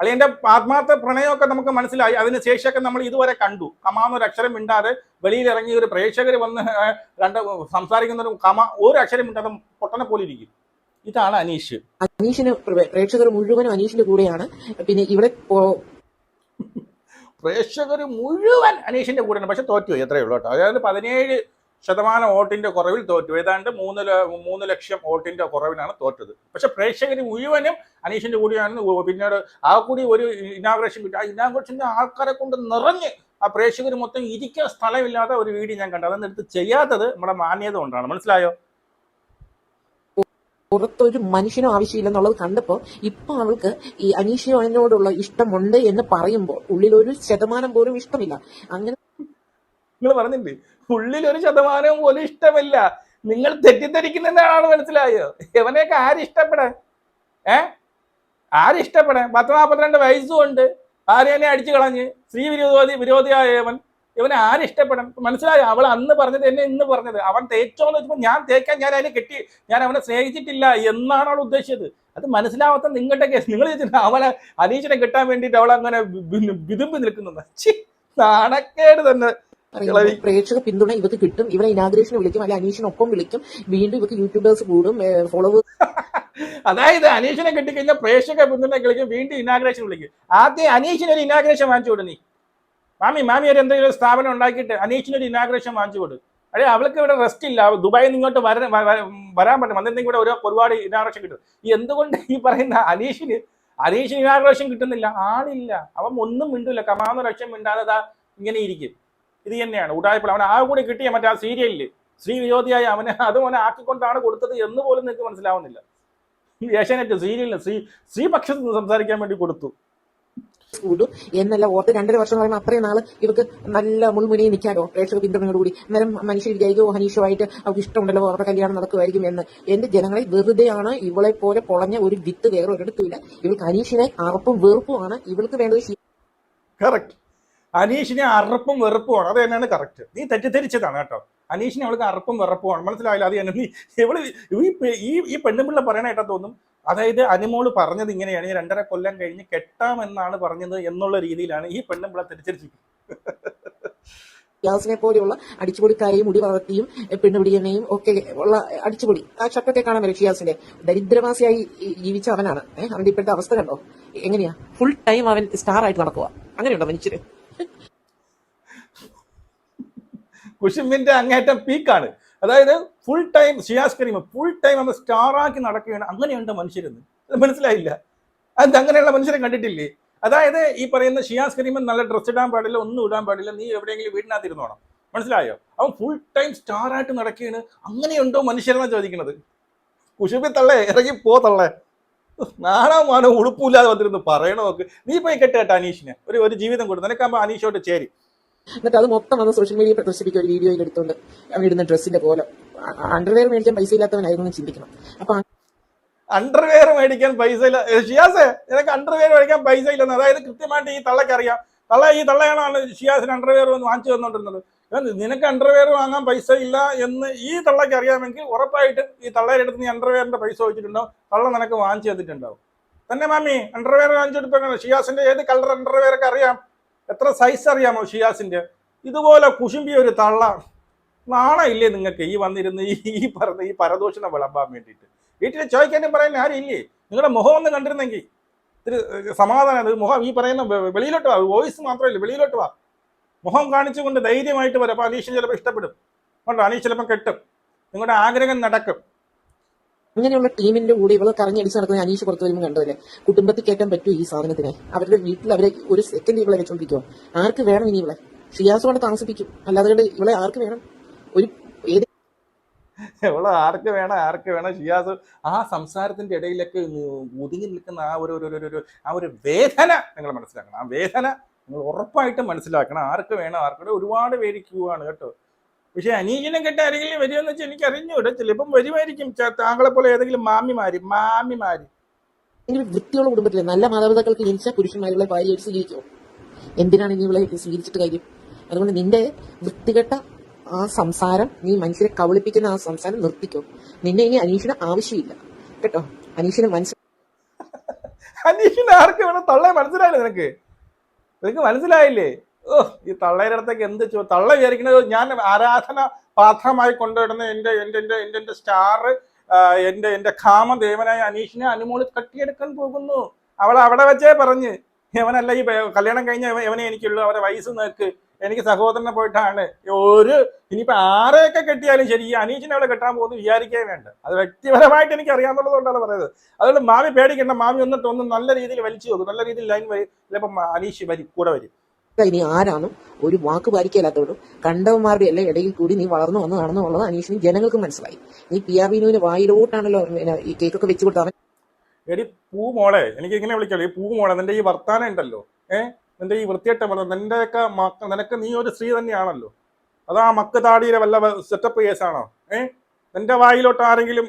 അളിയന്റെ ആത്മാർത്ഥ പ്രണയമൊക്കെ നമുക്ക് മനസ്സിലായി. അതിന് ശേഷമൊക്കെ നമ്മൾ ഇതുവരെ കണ്ടു. കമാന്ന് ഒരു അക്ഷരം മിണ്ടാതെ വെളിയിൽ ഇറങ്ങി ഒരു പ്രേക്ഷകർ വന്ന് രണ്ട് സംസാരിക്കുന്ന ഒരു കമ ഒരു അക്ഷരം മിണ്ടാതെ പൊട്ടനെ പോലെ ഇരിക്കും. ഇതാണ് അനീഷ്. അനീഷിന് പ്രേ- പ്രേക്ഷകർ മുഴുവനും അനീഷിന്റെ കൂടെയാണ്. പിന്നെ ഇവിടെ പ്രേക്ഷകർ മുഴുവൻ അനീഷിന്റെ കൂടെയാണ്. പക്ഷെ തോറ്റുപോയി എത്രയുള്ളൂ കേട്ടോ. അതായത് പതിനേഴ് ശതമാനം വോട്ടിന്റെ കുറവിൽ തോറ്റു. ഏതാണ്ട് മൂന്ന് മൂന്ന് ലക്ഷം വോട്ടിന്റെ കുറവിനാണ് തോറ്റത്. പക്ഷെ പ്രേക്ഷകർ മുഴുവനും അനീഷിന്റെ കൂടിയാണ് പിന്നീട് ആ കൂടി ഒരു ഇനാഗ്രേഷൻ കിട്ടി. ആ ഇനാഗ്രേഷന്റെ ആൾക്കാരെ കൊണ്ട് നിറഞ്ഞ് ആ പ്രേക്ഷകർ മൊത്തം ഇരിക്കാൻ സ്ഥലമില്ലാത്ത ഒരു വീഡിയോ ഞാൻ കണ്ടു. അതൊന്നും എടുത്ത് ചെയ്യാത്തത് നമ്മുടെ മാന്യത കൊണ്ടാണ്. മനസ്സിലായോ? പുറത്തൊരു മനുഷ്യനും ആവശ്യമില്ലെന്നുള്ളത് കണ്ടപ്പോൾ ഇപ്പൊ അവൾക്ക് ഈ അനീഷിനോടുള്ള ഇഷ്ടമുണ്ട് എന്ന് പറയുമ്പോൾ ഉള്ളിൽ ഒരു ശതമാനം പോലും ഇഷ്ടമില്ല. അങ്ങനെ നിങ്ങൾ പറഞ്ഞില്ലേ? ഉള്ളിൽ ഒരു ശതമാനം പോലും ഇഷ്ടമില്ല. നിങ്ങൾ തെറ്റിദ്ധരിക്കുന്നതാണ് മനസ്സിലായോ? ഇവനെയൊക്കെ ആര് ഇഷ്ടപ്പെടാൻ? ഏ? ആര് ഇഷ്ടപ്പെടാൻ? പത്ത് നാൽപ്പത്തിരണ്ട് വയസ്സും ഉണ്ട്. ഭാര്യനെ അടിച്ചു കളഞ്ഞ്? സ്ത്രീ വിരോധി വിരോധിയായവൻ. ഇവനെ ആരിഷ്ടപ്പെടാൻ മനസ്സിലായോ? അവൾ അന്ന് പറഞ്ഞത് എന്നെ ഇന്ന് പറഞ്ഞത്. അവൻ തേച്ചോന്ന് വെച്ചപ്പോൾ ഞാൻ തേക്കാൻ ഞാൻ അതിനെ കെട്ടി ഞാൻ അവനെ സ്നേഹിച്ചിട്ടില്ല എന്നാണ് അവൾ ഉദ്ദേശിച്ചത്. അത് മനസ്സിലാവാത്ത നിങ്ങളുടെ കേസ്. നിങ്ങൾ അവളെ അനീഷിനെ കിട്ടാൻ വേണ്ടിയിട്ട് അവൾ അങ്ങനെ വിതുമ്പി നിൽക്കുന്നത് നാണക്കേട് തന്നെ. പ്രേക്ഷക പിന്തുണ ഇവർക്ക് കിട്ടും. ഇവരെ ഇനാഗ്രേഷൻ വിളിക്കും. അല്ലെ അനീഷിനൊപ്പം വിളിക്കും. വീണ്ടും ഇവർക്ക് യൂട്യൂബേഴ്സ് കൂടും ഫോളോവേഴ്സ് (laughs) അതായത് അനീഷിനെ കിട്ടിക്കഴിഞ്ഞാൽ പ്രേക്ഷക പിന്തുണ കളിക്കും. വീണ്ടും ഇനാഗ്രേഷൻ വിളിക്കും. ആദ്യം അനീഷിന് ഒരു ഇനാഗ്രേഷൻ വാങ്ങിച്ചു കൊടു നീ. മാമി മാമി ഒരു എന്തെങ്കിലും സ്ഥാപനം ഉണ്ടാക്കിയിട്ട് അനീഷിന് ഒരു ഇനാഗ്രേഷൻ വാങ്ങിച്ചു കൊടു. അല്ലെ അവൾക്ക് ഇവിടെ റെസ്റ്റ് ഇല്ല. ദുബായി ദുബായിൽ നിന്ന് ഇങ്ങോട്ട് വരാൻ വരാൻ പറ്റും. വന്നിട്ടുണ്ടെങ്കിൽ ഇവിടെ ഒരു ഒരുപാട് ഇനാഗ്രേഷൻ കിട്ടും. ഈ എന്തുകൊണ്ട് ഈ പറയുന്ന അനീഷിന് അനീഷിന് ഇനാഗ്രേഷൻ കിട്ടുന്നില്ല? ആളില്ല. അവൻ ഒന്നും മിണ്ടില്ല കമാന്ന് ലക്ഷം മിണ്ടാതെ ഇങ്ങനെ ഇരിക്കും. ഇത് തന്നെയാണ്. ഉടായ്പ. അവൻ ആ കൂടി കിട്ടിയ മറ്റേ ആ സീരിയലിൽ ശ്രീ വിരോധിയായ അവനെ അത് അവനെ ആക്കിക്കൊണ്ടാണ് കൊടുത്തത് എന്ന് പോലും നിങ്ങൾക്ക് മനസ്സിലാവുന്നില്ല. ഏഷ്യാനെറ്റ് സീരിയലിന് ശ്രീ ശ്രീപക്ഷത്ത് നിന്ന് സംസാരിക്കാൻ വേണ്ടി കൊടുത്തു. കൂടും എന്നല്ല ഓർത്ത് രണ്ടര വർഷം പറയുമ്പോൾ അത്രയും നാൾ ഇവർക്ക് നല്ല മുൾമുനയിൽ നിൽക്കാമോ പ്രേക്ഷക പിന്തുണയോടുകൂടി. അന്നേരം മനുഷ്യർ ജയികോ ഹനീഷോ ആയിട്ട് അവർക്ക് ഇഷ്ടമുണ്ടല്ലോ അവരുടെ കല്യാണം നടക്കുമായിരിക്കും എന്ന്. എന്റെ ജനങ്ങളെ വെറുതെയാണ് ഇവളെ പോലെ പൊളഞ്ഞ ഒരു വിത്ത് വേറെ ഒരിടത്തുമില്ല ഇവൾക്ക് ഹനീഷിനെ അറപ്പും വെറുപ്പുമാണ് ഇവൾക്ക് വേണ്ടത് കറക്റ്റ് അനീഷിനെ അറപ്പും വെറുപ്പുമാണ്. അത് തന്നെയാണ് കറക്റ്റ് നീ തെറ്റിദ്ധരിച്ചതാണ് കേട്ടോ. അനീഷിനെ അവൾക്ക് അറപ്പും വെറുപ്പുമാണ്. മനസ്സിലായില്ല? അത് തന്നെ നീ ഇവൾ ഈ ഈ പെണ്ണുമ്പിള്ള പറയണേട്ടാ തോന്നും. അതായത് അനിമോൾ പറഞ്ഞത് ഇങ്ങനെയാണ്. ഈ രണ്ടര കൊല്ലം കഴിഞ്ഞ് കെട്ടാമെന്നാണ് പറഞ്ഞത് എന്നുള്ള രീതിയിലാണ് ഈ പെണ്ണുമ്പിള്ള തെറ്റിദ്ധരിച്ചിരിക്കുന്നത്. ഗ്ലാസിനെ പോലെയുള്ള അടിച്ചുപൊളിക്കാരെയും മുടി വളർത്തിയും പെണ്ണുപിടിയനെയും ഒക്കെ ഉള്ള അടിച്ചുപൊളി. ആ ചട്ടത്തെ കാണാൻ വരും ഷിയാസിന്റെ ദരിദ്രവാസിയായി ജീവിച്ച അവനാണ്. അവന്റെ ഇപ്പോഴത്തെ അവസ്ഥ കണ്ടോ? എങ്ങനെയാ? ഫുൾ ടൈം അവൻ സ്റ്റാർ ആയിട്ട് നടക്കുക അങ്ങനെയുണ്ടോ മനുഷ്യര്? കുശുമ്പിന്റെ അങ്ങേറ്റം പീക്കാണ്. അതായത് full time Shiyas Kareem full time നമ്മൾ സ്റ്റാറാക്കി നടക്കുകയാണ്. അങ്ങനെയുണ്ട് മനുഷ്യരെന്ന്. മനസ്സിലായില്ല. അത് അങ്ങനെയുള്ള മനുഷ്യരെ കണ്ടിട്ടില്ലേ? അതായത് ഈ പറയുന്ന ഷിയാസ് കരീമൻ നല്ല ഡ്രസ്സ് ഇടാൻ പാടില്ല ഒന്നും ഇടാൻ പാടില്ല. നീ എവിടെയെങ്കിലും വീടിനകത്ത് ഇരുന്നോണം. മനസ്സിലായോ? അവൻ ഫുൾ ടൈം സ്റ്റാർ ആയിട്ട് നടക്കുകയാണ്. അങ്ങനെയുണ്ടോ മനുഷ്യരെന്നാ ചോദിക്കുന്നത്. കുശുമ്പി തള്ളേ ഇറങ്ങി പോ തള്ളേ. നാണോ മാനോ ഉളുപ്പില്ലാതെ വന്നിരുന്നു. പറയണോക്ക് നീ പോയി കേട്ടോ അനീഷിനെ. ഒരു ഒരു ജീവിതം കൊടുത്തു. നിനക്കാകുമ്പോൾ അനീഷോട്ട് ചേരി. എന്നിട്ട് അത് മൊത്തം വന്ന് സോഷ്യൽ മീഡിയയിൽ പ്രദർശിപ്പിക്കുക ഒരു വീഡിയോയിൽ എടുത്തുകൊണ്ട് അവൻ ഇടുന്ന ഡ്രസ്സിന്റെ പോലെ. അണ്ടർവെയർ മേടിക്കാൻ പൈസ ഇല്ലാത്തവനായിരുന്നു ചിന്തിക്കണം. അപ്പൊ അണ്ടർവെയർ മേടിക്കാൻ പൈസ ഇല്ല. ഷിയാസേ നിനക്ക് അണ്ടർവെയർ മേടിക്കാൻ പൈസ ഇല്ലെന്ന്. അതായത് കൃത്യമായിട്ട് ഈ തള്ളക്കറിയാം തള്ള ഈ തള്ളയാണ് ഷിയാസിന് അണ്ടർവെയർ വന്ന് വാങ്ങിച്ചു തന്നോണ്ടിരുന്നത്. നിനക്ക് അണ്ടർവെയർ വാങ്ങാൻ പൈസ ഇല്ല എന്ന് ഈ തള്ളയ്ക്ക് അറിയാമെങ്കിൽ ഉറപ്പായിട്ടും ഈ തള്ളയുടെ അടുത്ത് നീ അണ്ടർവെയറിന്റെ പൈസ ചോദിച്ചിട്ടുണ്ടാവും. തള്ള നിനക്ക് വാങ്ങിച്ചു തന്നിട്ടുണ്ടാവും. തന്നെ മാമി അണ്ടർവെയർ വാങ്ങിച്ചെടുത്ത ഷിയാസിന്റെ ഏത് കളർ അണ്ടർവെയർ ഒക്കെ അറിയാം? എത്ര സൈസ് അറിയാമോ ഷിയാസിന്റെ? ഇതുപോലെ കുശുമ്പിയ ഒരു തള്ള. നാണയില്ലേ നിങ്ങൾക്ക്? ഈ വന്നിരുന്ന് ഈ പറഞ്ഞ ഈ പരദൂഷണം വിളമ്പാൻ വേണ്ടിയിട്ട്. വീട്ടിൽ ചോദിക്കാനും പറയാൻ ആരും ഇല്ലേ നിങ്ങളുടെ മുഖം ഒന്ന് കണ്ടിരുന്നെങ്കിൽ ഇത്തിരി സമാധാനം. മുഖം ഈ പറയുന്ന വെളിയിലോട്ട് വാ. വോയിസ് മാത്രമല്ല വെളിയിലോട്ട് വാ. മുഖം കാണിച്ചുകൊണ്ട് ധൈര്യമായിട്ട് വരും. അപ്പോൾ അനീഷ് ചിലപ്പോൾ ഇഷ്ടപ്പെടും. കണ്ടോ? അനീഷ് ചിലപ്പോൾ കെട്ടും. നിങ്ങളുടെ ആഗ്രഹം നടക്കും. അങ്ങനെയുള്ള ടീമിന്റെ കൂടെ ഇവളെ കറങ്ങിയടിച്ച് നടക്കുന്ന അനീഷ് പുറത്തു വരുമ്പോൾ കണ്ടതല്ലേ? കുടുംബത്തിൽ കയറ്റാൻ പറ്റൂ ഈ സാധനത്തിന്? അവരുടെ വീട്ടിൽ അവരെ ഒരു സെക്കൻഡ് ഇവളെ വെച്ചോണ്ടിരിക്കുമോ ആർക്ക് വേണം ഇനി ഇവളെ? ഷിയാസ് കൊണ്ട് താമസിപ്പിക്കും. അല്ലാതെ ഇവളെ ആർക്ക് വേണം? ഒരു ഏത് എവളോ ആർക്ക് വേണം ആർക്ക് വേണം? ഷിയാസ് ആ സംസാരത്തിന്റെ ഇടയിലൊക്കെ ഒതുങ്ങി നിൽക്കുന്ന ആ ഒരു ഒരു ആ ഒരു വേദന നിങ്ങൾ മനസ്സിലാക്കണം. ആ വേദന നിങ്ങൾ ഉറപ്പായിട്ടും മനസ്സിലാക്കണം. ആർക്ക് വേണം ആർക്ക് ഒരുപാട് പേര് ക്യൂ ആണ് കേട്ടോ. പക്ഷെ അനീജിനെ കെട്ട ആരെങ്കിലും വരുമെന്ന് വെച്ചാൽ എനിക്ക് അറിഞ്ഞൂടെ. ചിലപ്പം വരുമായിരിക്കും. താങ്കളെ പോലെ ഏതെങ്കിലും മാമിമാര് മാമിമാര്. വൃത്തിയുള്ള കുടുംബത്തിലെ നല്ല മാതാപിതാക്കൾക്ക് ജനിച്ച പുരുഷന്മാരുടെ ഭാര്യ സ്വീകരിക്കുമോ എന്തിനാണ് നീ ഇവളെ സ്വീകരിച്ചിട്ട് കാര്യം? അതുകൊണ്ട് നിന്റെ വൃത്തികെട്ട ആ സംസാരം നീ മനുഷ്യരെ കവളിപ്പിക്കുന്ന ആ സംസാരം നിർത്തിക്കോ. നിന്നെ ഇനി അനീഷിന് ആവശ്യമില്ല. കേട്ടോ? അനീഷിന് മനസ്സിൽ അനീഷിന് ആർക്ക് വേണം തള്ളയെ മനസ്സിലായില്ലേ നിനക്ക്. നിനക്ക് മനസ്സിലായില്ലേ? ഓ ഈ തള്ളയുടെ അടുത്തേക്ക് എന്ത് ചോ തള്ള വിചാരിക്കുന്നത് ഞാൻ ആരാധന പാത്രമായി കൊണ്ടുവരുന്ന എന്റെ എന്റെ എന്റെ എന്റെ എന്റെ സ്റ്റാർ എന്റെ എന്റെ കാമദേവനായ അനീഷിനെ അനുമോളി കട്ടിയെടുക്കാൻ പോകുന്നു. അവൾ അവിടെ വെച്ചേ പറഞ്ഞ് ഇവനല്ല ഈ കല്യാണം കഴിഞ്ഞ ഇവ- ഇവനെ എനിക്കുള്ളൂ അവരെ വയസ്സ് നോക്ക് എനിക്ക് സഹോദരനെ പോയിട്ടാണ്. ഒരു ഇനിയിപ്പോ ആരെയൊക്കെ കെട്ടിയാലും ശരി ഈ അനീഷിനെ അവളെ കെട്ടാൻ പോകുന്നു വിചാരിക്കേ വേണ്ട. അത് വ്യക്തിപരമായിട്ട് എനിക്ക് അറിയാന്നുള്ളതുകൊണ്ടാണ് പറയുന്നത്. അതുകൊണ്ട് മാമി പേടിക്കേണ്ട മാമി ഒന്നിട്ട് ഒന്ന് നല്ല രീതിയിൽ വലിച്ചു നോക്കും നല്ല രീതിയിൽ ലൈൻ വരും ചിലപ്പോൾ അനീഷ് വരും കൂടെ വരും. ഇനി ആരാന്നും ഒരു വാക്ക് പാലിക്കലാത്തവരും കണ്ടവന്മാരുടെ എല്ലാം ഇടയിൽ കൂടി നീ വളർന്നു വന്നതാണെന്നുള്ളത് അനീഷിന് ജനങ്ങൾക്ക് മനസ്സിലായി. നീ പി ആർ വിനുവിന് വായിലോട്ടാണല്ലോ ഈ കേക്കൊക്കെ വെച്ചു കൊടുത്താൽ എടി പൂ മോളെ എനിക്ക് ഇങ്ങനെ വിളിക്കാം ഈ പൂ മോളെ നിന്റെ ഈ വർത്താനം ഉണ്ടല്ലോ. ഏഹ് നിന്റെ ഈ വൃത്തിയായിട്ട വളർന്നു നിന്റെയൊക്കെ മക്ക നിനക്ക് നീ ഒരു സ്ത്രീ തന്നെയാണല്ലോ. അതാ മക്ക് താടിയിലെ വല്ല സെറ്റപ്പ് കേസാണോ? ഏഹ് നിന്റെ വായിലോട്ട് ആരെങ്കിലും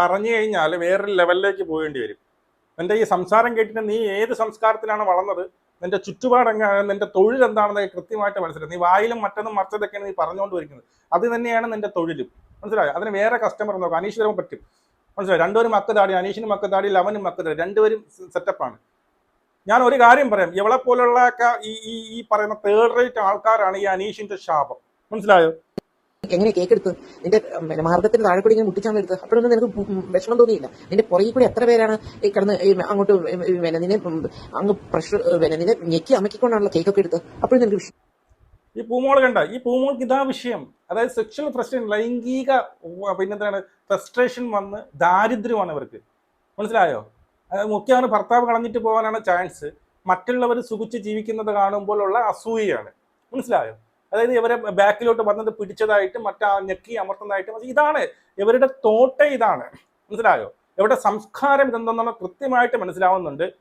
പറഞ്ഞു കഴിഞ്ഞാൽ വേറൊരു ലെവലിലേക്ക് പോകേണ്ടി വരും. നിന്റെ ഈ സംസാരം കേട്ടിട്ട് നീ ഏത് സംസ്കാരത്തിലാണ് വളർന്നത്? നിന്റെ ചുറ്റുപാട് എങ്ങനെയാണ് നിന്റെ തൊഴിൽ എന്താണെന്ന് കൃത്യമായിട്ട് മനസ്സിലായി. നീ വായിലും മറ്റൊന്നും മറിച്ചതൊക്കെയാണ് നീ പറഞ്ഞുകൊണ്ട് വരിക്കുന്നത്. അത് തന്നെയാണ് നിന്റെ തൊഴിലും. മനസ്സിലായോ? അതിന് വേറെ കസ്റ്റമർ നോക്കാം. അനീഷ് വരുമ്പോൾ പറ്റും. മനസ്സിലായി? രണ്ടുപേരും മക്കതാടി അനീഷിനും മക്കതാടി ലവനും മക്കതാടി രണ്ടുപേരും സെറ്റപ്പാണ് ഞാൻ ഒരു കാര്യം പറയാം. ഇവളെ പോലുള്ള ഈ ഈ പറയുന്ന തേർഡ് റേറ്റ് ആൾക്കാരാണ് ഈ അനീഷിന്റെ ശാപം. മനസ്സിലായോ? എങ്ങനെ കേക്ക് എടുത്ത് നിന്റെ മാർഗത്തിന് താഴെ കൂടി ഇങ്ങനെ മുട്ടിച്ചാൽ എടുത്ത് അപ്പോഴൊന്നും നിനക്ക് വിഷമം തോന്നിയില്ല? നിന്റെ പുറകിൽ കൂടി എത്ര പേരാണ് ഈ കിടന്ന് അങ്ങോട്ട് പിന്നെ നിന്നെ അങ്ങ് പ്രഷർ പിന്നെ നിന്നെ ഞെക്കി അമക്കിക്കൊണ്ടാണല്ലോ കേക്കൊക്കെ എടുത്ത് അപ്പോഴും നിനക്ക് വിഷയം ഈ പൂമോൾ കണ്ട ഈ പൂമോൾക്ക് ഇതാ വിഷയം. അതായത് സെക്ഷൽ ഫ്രസ്ട്രേഷൻ ലൈംഗിക പിന്നെന്താണ്? ഫ്രസ്ട്രേഷൻ വന്ന് ദാരിദ്ര്യമാണ് ഇവർക്ക്. മനസ്സിലായോ? മുഖ്യമാണ് ഭർത്താവ് കളഞ്ഞിട്ട് പോകാനാണ് ചാൻസ് മറ്റുള്ളവർ സുഖിച്ച് ജീവിക്കുന്നത് കാണുമ്പോഴുള്ള അസൂയയാണ്. മനസ്സിലായോ? അതായത് ഇവരെ ബാക്കിലോട്ട് വന്നത് പിടിച്ചതായിട്ട് മറ്റാ ഞെക്കി അമർത്തുന്നതായിട്ട് ഇതാണ്. ഇവരുടെ തോട്ട ഇതാണ്. മനസ്സിലായോ? ഇവരുടെ സംസ്കാരം ഇതെന്തെന്നുള്ള കൃത്യമായിട്ട് മനസ്സിലാവുന്നുണ്ട്.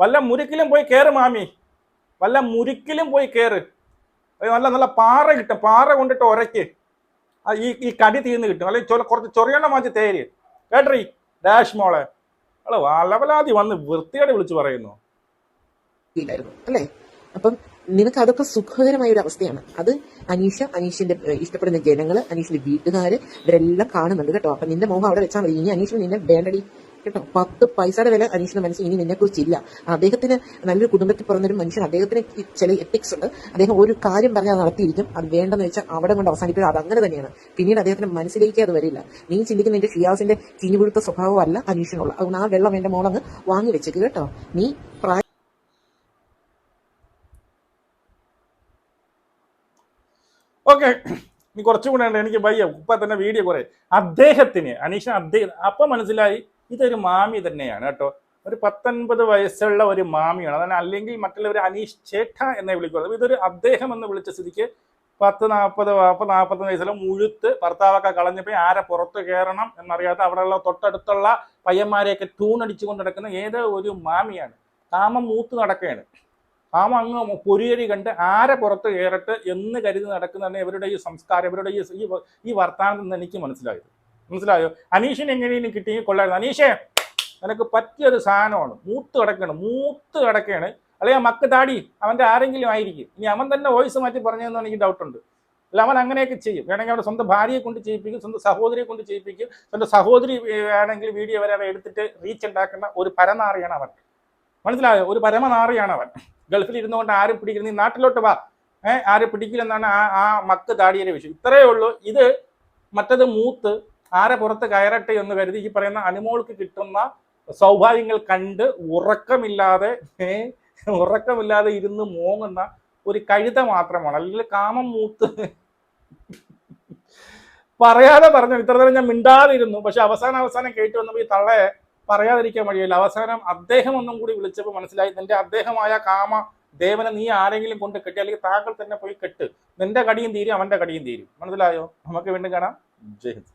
വല്ല മുരുക്കിലും പോയി കയറ് മാമി. വല്ല മുരുക്കിലും പോയി കയറ് നല്ല നല്ല പാറ കിട്ടും. പാറ കൊണ്ടിട്ട് ഉരയ്ക്ക് ഈ ഈ കടി തീർന്ന് കിട്ടും. അല്ലെങ്കിൽ ചൊല കുറച്ച് ചൊറിയണ്ണ മാറ്റി തേര്. കേട്ടറി? ഡാഷ് മോളെ. അവൾ വലവലാതി വന്ന് വൃത്തിയോടെ വിളിച്ചു പറയുന്നു. അല്ലേ? അപ്പം നിനക്ക് അതൊക്കെ സുഖകരമായ ഒരു അവസ്ഥയാണ് അത് അനീഷ അനീഷിന്റെ ഇഷ്ടപ്പെടുന്ന ജനങ്ങൾ അനീഷിന്റെ വീട്ടുകാര് ഇവരെല്ലാം കാണുന്നുണ്ട് കേട്ടോ. അപ്പൊ നിന്റെ മോഹം അവിടെ വെച്ചാൽ മതി. ഇനി അനീഷിന് നിന്നെ വേണ്ടടി. കേട്ടോ പത്ത് പൈസയുടെ വില അനീഷിന്റെ മനസ്സിൽ ഇനി നിന്നെ കുറിച്ചില്ല അദ്ദേഹത്തിന് നല്ലൊരു കുടുംബത്തിൽ പിറന്നൊരു മനുഷ്യൻ അദ്ദേഹത്തിന് ചില എത്തിക്സ് ഉണ്ട്. അദ്ദേഹം ഒരു കാര്യം പറഞ്ഞാൽ നടത്തിയിരിക്കും. അത് വേണ്ടെന്ന് വെച്ചാൽ അവിടെ കൊണ്ട് അവസാനിപ്പിക്കുക. അത് അങ്ങനെ തന്നെയാണ്. പിന്നീട് അദ്ദേഹത്തിന്റെ മനസ്സിലേക്ക് അത് വരില്ല. നീ ചിന്തിക്കുന്ന നിന്റെ ഷിയാസിന്റെ ചീഞ്ഞുപിടുത്ത സ്വഭാവമല്ല അനീഷിനുള്ള. അതുകൊണ്ട് ആ വെള്ളം എന്റെ മോളങ്ങ് വാങ്ങി വെച്ചേക്ക് കേട്ടോ. നീ പ്രായ ഓക്കെ. ഇനി കുറച്ചും കൂടെ ഉണ്ട്. എനിക്ക് വയ്യ. ഇപ്പൊ തന്നെ വീഡിയോ കുറേ. അദ്ദേഹത്തിന് അനീഷ അദ്ദേഹം അപ്പൊ മനസ്സിലായി ഇതൊരു മാമി തന്നെയാണ് കേട്ടോ. ഒരു പത്തൊൻപത് വയസ്സുള്ള ഒരു മാമിയാണ്. അതാണ് അല്ലെങ്കിൽ മറ്റുള്ളവർ അനീഷ് ചേട്ട എന്നെ വിളിക്കുന്നത്. ഇതൊരു അദ്ദേഹം എന്ന് വിളിച്ച സ്ഥിതിക്ക് പത്ത് നാൽപ്പത് നാൽപ്പത് നാൽപ്പത്തൊന്ന് വയസ്സിലും മുഴുത്ത് ഭർത്താവൊക്കെ കളഞ്ഞപ്പോൾ ആരെ പുറത്ത് കയറണം എന്നറിയാത്ത അവിടെയുള്ള തൊട്ടടുത്തുള്ള പയ്യന്മാരെയൊക്കെ ടൂണടിച്ചുകൊണ്ട് നടക്കുന്ന ഏതോ ഒരു മാമിയാണ്. കാമം മൂത്ത് നടക്കുകയാണ്. കാമം അങ്ങ് പൊരിയരി കണ്ട് ആരെ പുറത്ത് കയറട്ട് എന്ന് കരുതി നടക്കുന്നതാണ് ഇവരുടെ ഈ സംസ്കാരം ഇവരുടെ ഈ ഈ വർത്തമാനം എന്ന് എനിക്ക് മനസ്സിലായത്. മനസ്സിലായോ? അനീഷിന് എങ്ങനെയും കിട്ടിയെങ്കിൽ കൊള്ളായിരുന്നു. അനീഷേ നിനക്ക് പറ്റിയൊരു സാധനമാണ്. മൂത്ത് കിടക്കണം മൂത്ത് കിടക്കുകയാണ് അല്ലെങ്കിൽ മക്ക താടി അവന്റെ ആരെങ്കിലും ആയിരിക്കും. ഇനി അവൻ തന്നെ വോയിസ് മാറ്റി പറഞ്ഞതെന്ന് എനിക്ക് ഡൗട്ട് ഉണ്ട്. അല്ല അവൻ അങ്ങനെയൊക്കെ ചെയ്യും. വേണമെങ്കിൽ അവരുടെ സ്വന്തം ഭാര്യയെ കൊണ്ട് ചെയ്യിപ്പിക്കും സ്വന്തം സഹോദരിയെ കൊണ്ട് ചെയ്യിപ്പിക്കും. സ്വന്തം സഹോദരി വേണമെങ്കിൽ വീഡിയോ വരെ അവ എടുത്തിട്ട് റീച്ച് ഉണ്ടാക്കുന്ന ഒരു പരനാറിയാണ് അവൻ. മനസ്സിലായോ? ഒരു പരമനാറിയാണ് അവൻ. ഗൾഫിൽ ഇരുന്നുകൊണ്ട് ആരും പിടിക്കില്ല. നീ നാട്ടിലോട്ട് വാ. ഏഹ് ആരും പിടിക്കില്ലെന്നാണ് ആ ആ മക്ക് താടിയുടെ വിഷയം. ഇത്രയേ ഉള്ളൂ. ഇത് മറ്റത് മൂത്ത് ആരെ പുറത്ത് കയറട്ടെ എന്ന് കരുതി ഈ പറയുന്ന അനുമോൾക്ക് കിട്ടുന്ന സൗഭാഗ്യങ്ങൾ കണ്ട് ഉറക്കമില്ലാതെ ഉറക്കമില്ലാതെ ഇരുന്ന് മോങ്ങുന്ന ഒരു കഴുത മാത്രമാണ്. അല്ലെങ്കിൽ കാമം മൂത്ത്. പറയാതെ പറഞ്ഞു ഇത്ര നേരം ഞാൻ മിണ്ടാതിരുന്നു. പക്ഷെ അവസാനം അവസാനം കേട്ടു വന്നപ്പോൾ ഈ തള്ളയെ പറയാതിരിക്കാൻ വഴിയില്ല. അവസാനം അദ്ദേഹം ഒന്നും കൂടി വിളിച്ചപ്പോൾ മനസ്സിലായി നിന്റെ അദ്ദേഹമായ കാമ ദേവനെ നീ ആരെങ്കിലും കൊണ്ട് കെട്ടി അല്ലെങ്കിൽ താങ്കൾ തന്നെ പോയി കെട്ട്. നിന്റെ കടിയും തീരും അവന്റെ കടിയും തീരും. മനസ്സിലായോ? നമുക്ക് വീണ്ടും കാണാം. ജയ് ഹിന്ദ്.